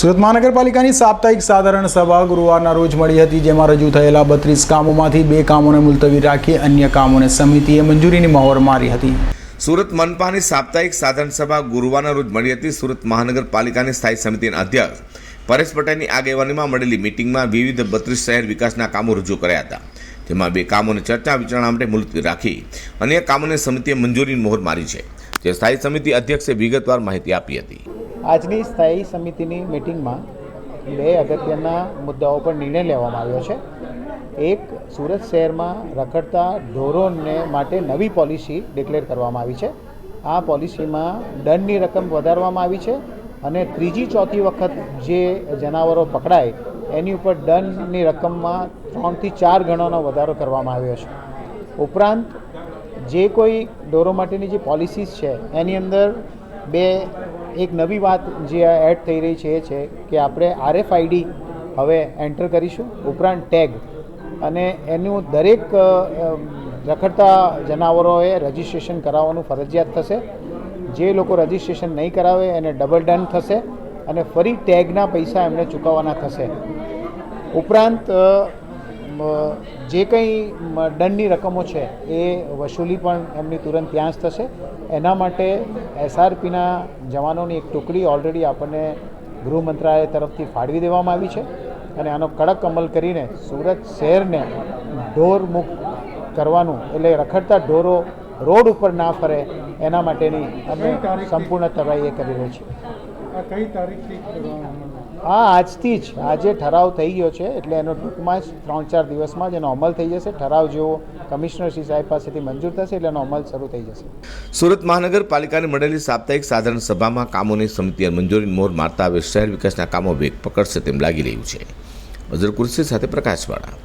સુરત મહાનગરપાલિકાની સાપ્તાહિક સાધારણ સભા ગુરુવારના રોજ મળી હતી, જેમાં રજૂ થયેલા બત્રીસ કામોમાંથી બે કામોને મુલતવી રાખી અન્ય કામોને સમિતિએ મંજૂરીની મહોર મારી હતી. સુરત મનપાની સાપ્તાહિક સાધારણ સભા ગુરુવારના રોજ મળી હતી. સુરત મહાનગરપાલિકાની સ્થાયી સમિતિના અધ્યક્ષ પરેશ પટેલની આગેવાનીમાં મળેલી મિટિંગમાં વિવિધ બત્રીસ શહેર વિકાસના કામો રજૂ કર્યા હતા. જેમાં બે કામોને ચર્ચા વિચારણા માટે મુલતવી રાખી અન્ય કામોને સમિતિએ મંજૂરીની મોહર મારી છે. જે સ્થાયી સમિતિ અધ્યક્ષે વિગતવાર માહિતી આપી હતી. આજની સ્થાયી સમિતિની મિટિંગમાં બે અગત્યના મુદ્દાઓ પર નિર્ણય લેવામાં આવ્યો છે. એક, સુરત શહેરમાં રખડતા ઢોરોને માટે નવી પોલિસી ડિક્લેર કરવામાં આવી છે. આ પોલિસીમાં દંડની રકમ વધારવામાં આવી છે અને ત્રીજી ચોથી વખત જે જનાવરો પકડાય, એની ઉપર દંડની રકમમાં ત્રણથી ચાર ગણાનો વધારો કરવામાં આવ્યો છે. ઉપરાંત, જે કોઈ ઢોરો માટેની જે પોલિસીસ છે, એની અંદર બે એક નવી વાત જે એડ થઈ રહી છે એ છે કે આપણે આરએફઆઈડી હવે એન્ટર કરીશું ઉપરાંત ટેગ અને એનું દરેક રખડતા જનાવરોએ રજિસ્ટ્રેશન કરાવવાનું ફરજિયાત થશે. જે લોકો રજિસ્ટ્રેશન નહીં કરાવે એને ડબલ ડન થશે અને ફરી ટેગના પૈસા એમને ચૂકવવાના થશે. ઉપરાંત જે કંઈ દંડની રકમો છે એ વસૂલી પણ એમની તુરંત ત્યાં જ થશે. એના માટે એસઆરપીના જવાનોની એક ટુકડી ઓલરેડી આપણને ગૃહ મંત્રાલય તરફથી ફાળવી દેવામાં આવી છે અને આનો કડક અમલ કરીને સુરત શહેરને ઢોર મુક્ત કરવાનું એટલે રખડતા ઢોરો રોડ ઉપર ના ફરે એના માટેની અમે સંપૂર્ણ તબાહી એ કરી રહી છીએ. કઈ તારીખથી હા, આજથી જ. આજે ઠરાવ થઈ ગયો છે, એટલે એનો ટૂંકમાં જ ત્રણ ચાર દિવસમાં જ એનો અમલ થઈ જશે. ઠરાવ જેવો કમિશનર શ્રી સાહેબ પાસેથી મંજૂર થશે, એટલે એનો અમલ શરૂ થઈ જશે. સુરત મહાનગરપાલિકાને મળેલી સાપ્તાહિક સાધારણ સભામાં કામોની સમિતિએ મંજૂરી મોર મારતા હવે શહેર વિકાસના કામો વેગ પકડશે તેમ લાગી રહ્યું છે. અઝર કુર્સી સાથે પ્રકાશવાળા.